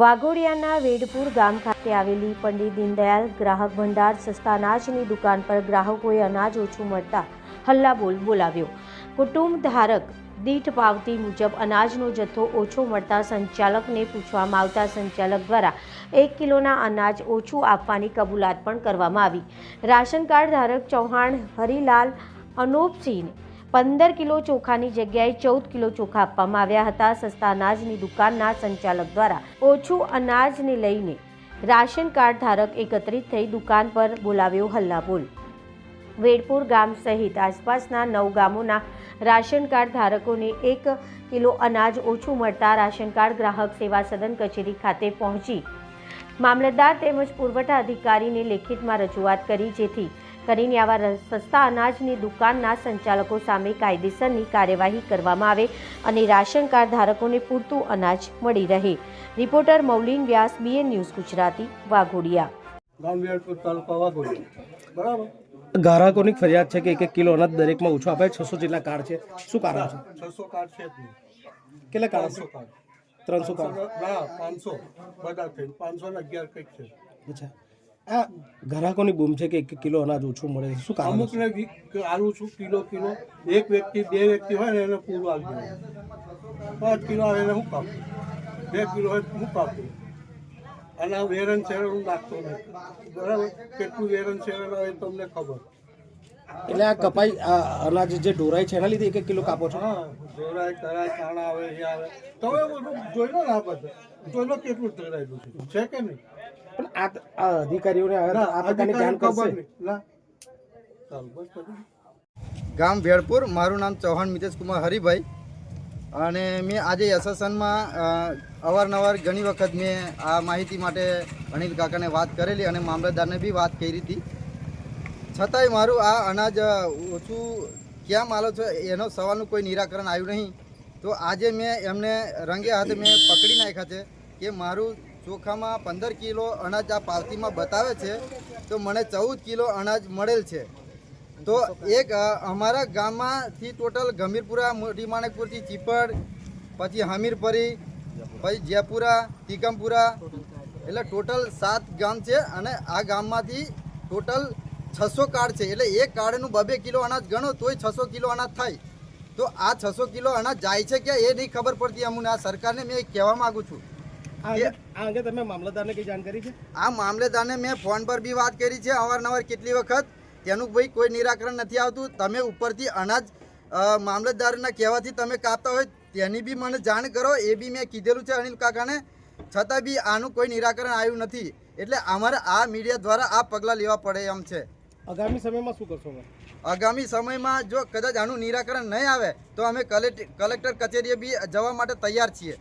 વાઘોડિયાના વેડપુર ગામ ખાતે આવેલી પંડિત દીનદયાલ ગ્રાહક ભંડાર સસ્તા અનાજની દુકાન પર ગ્રાહકોએ અનાજ ઓછું મળતા હલ્લાબોલ બોલાવ્યો. કુટુંબ ધારક દીઠ પાવતી મુજબ અનાજનો જથ્થો ઓછો મળતા સંચાલકને પૂછવામાં આવતા સંચાલક દ્વારા એક કિલોના અનાજ ઓછું આપવાની કબૂલાત પણ કરવામાં આવી. રાશન કાર્ડ ધારક ચૌહાણ હરિલાલ અનોપસિંહને પંદર કિલો ચોખાની જગ્યાએ ચૌદ કિલો ચોખા આપવામાં આવ્યા હતા. સસ્તા અનાજની દુકાનના સંચાલક દ્વારા ઓછું અનાજને લઈને રાશન કાર્ડ ધારક એકત્રિત થઈ દુકાન પર બોલાવ્યો હલ્લાબોલ. વેડપુર ગામ સહિત આસપાસના નવ ગામોના રાશન કાર્ડ ધારકોને એક કિલો અનાજ ઓછું મળતા રાશન કાર્ડ ગ્રાહક સેવા સદન કચેરી ખાતે પહોંચી મામલતદાર તેમજ પુરવઠા અધિકારીને લેખિતમાં રજૂઆત કરી જેથી કરીને આવા સસ્તા અનાજની દુકાનના સંચાલકો સામે કાયદેસરની કાર્યવાહી કરવામાં આવે અને રાશન કાર્ડ ધારકોને પૂરતું અનાજ મળી રહે. Reporter Maulin Vyas BN News Gujarati Waghodia. ગામ વેડપુર તાલુકા વાઘોડી બરાબર? ગ્રાહકોની ફરિયાદ છે કે એક એક કિલો અનાજ દરેકમાં ઓછો આપે છસો જેટલા કાર્ડ છે. શું કારણ છે? છસો કાર્ડ છે કેટલા કાર્ડ ત્રણસો ના પાંચસો. બધા થઈને. પાંચસો ને અગિયાર કંઈક છે. અચ્છા. આ ગ્રાહકોની બૂમ છે કે એક કિલો અનાજ ઓછું મળે છે? શું કારણ અમુકને આલું છું કિલો કિલો. એક વ્યક્તિ બે વ્યક્તિ હોય ને એને પૂરું આવી જાય પાંચ કિલો આવે એને હું કાપું? બે કિલો હોય હું કાપું? અને આ વેરણ શેરણ હું નાખતો નથી. બરાબર? કેટલું વેરણ શેરણ હોય તમને ખબર. એટલે આ કપાઈ અનાજ જે ઢોરાય છે એના લીધે એક એક કિલો કાપો છો? હા કરાય કાણા આવે એ આવે. તમે જોઈ લો ને આ બધું જોઈ લો કેટલું ધરાયેલું છે? છે કે નહીં? પણ આ આ અધિકારીઓને આ પ્રકારની જાણ કરશે. નહીં. ના. ચાલો બસ બધું ગામ વેળપુર. મારું નામ ચૌહાણ મિતેશ કુમાર હરિભાઈ. અને મેં આજે એસોસિએશનમાં અવારનવાર ઘણી વખત મેં આ માહિતી માટે અનિલ કાકાને વાત કરેલી અને મામલતદારને બી વાત કરી હતી. છતાંય મારું આ અનાજ ઓછું ક્યાં માલો છો? એનો સવાલનું કોઈ નિરાકરણ આવ્યું નહીં. તો આજે મેં એમને રંગે હાથે મેં પકડી નાખ્યા છે કે મારું ચોખામાં પંદર કિલો અનાજ આ પાવતીમાં બતાવે છે, તો મને ચૌદ કિલો અનાજ મળેલ છે. તો એક અમારા ગામમાંથી ટોટલ ગંભીરપુરા, મોટી માણેકપુરથી ચીપડ, પછી હમીરપરી, પછી જયપુરા, ટીકમપુરા, એટલે ટોટલ સાત ગામ છે અને આ ગામમાંથી ટોટલ છસો કાર્ડ છે. એટલે એક કાર્ડનું બબે કિલો અનાજ ગણો તોય છસો કિલો અનાજ થાય. તો આ છસો કિલો અનાજ જાય છે ક્યાં? એ નહીં ખબર પડતી અમને. આ સરકારને મેં કહેવા માગું છું આ અંગે- તમે મામલતદારને કઈ જાણ કરી છે? આ મામલેદારને મેં ફોન પર બી વાત કરી છે અવારનવાર કેટલી વખત. તેનું ભાઈ કોઈ નિરાકરણ નથી આવતું. તમે ઉપરથી અનાજ મામલતદારના કહેવાથી તમે કાપતા હોય તેની બી મને જાણ કરો. એ બી મેં કીધેલું છે અનિલ કાકાને. છતાં બી આનું કોઈ નિરાકરણ આવ્યું નથી. એટલે અમારે આ મીડિયા દ્વારા આ પગલાં લેવા પડે એમ છે. આગામી સમયમાં શું કરશો આગામી સમયમાં જો કદાચ આનું નિરાકરણ નહીં આવે, તો અમે કલેક્ટ, કલેક્ટર કચેરીએ બી જવા માટે તૈયાર છીએ.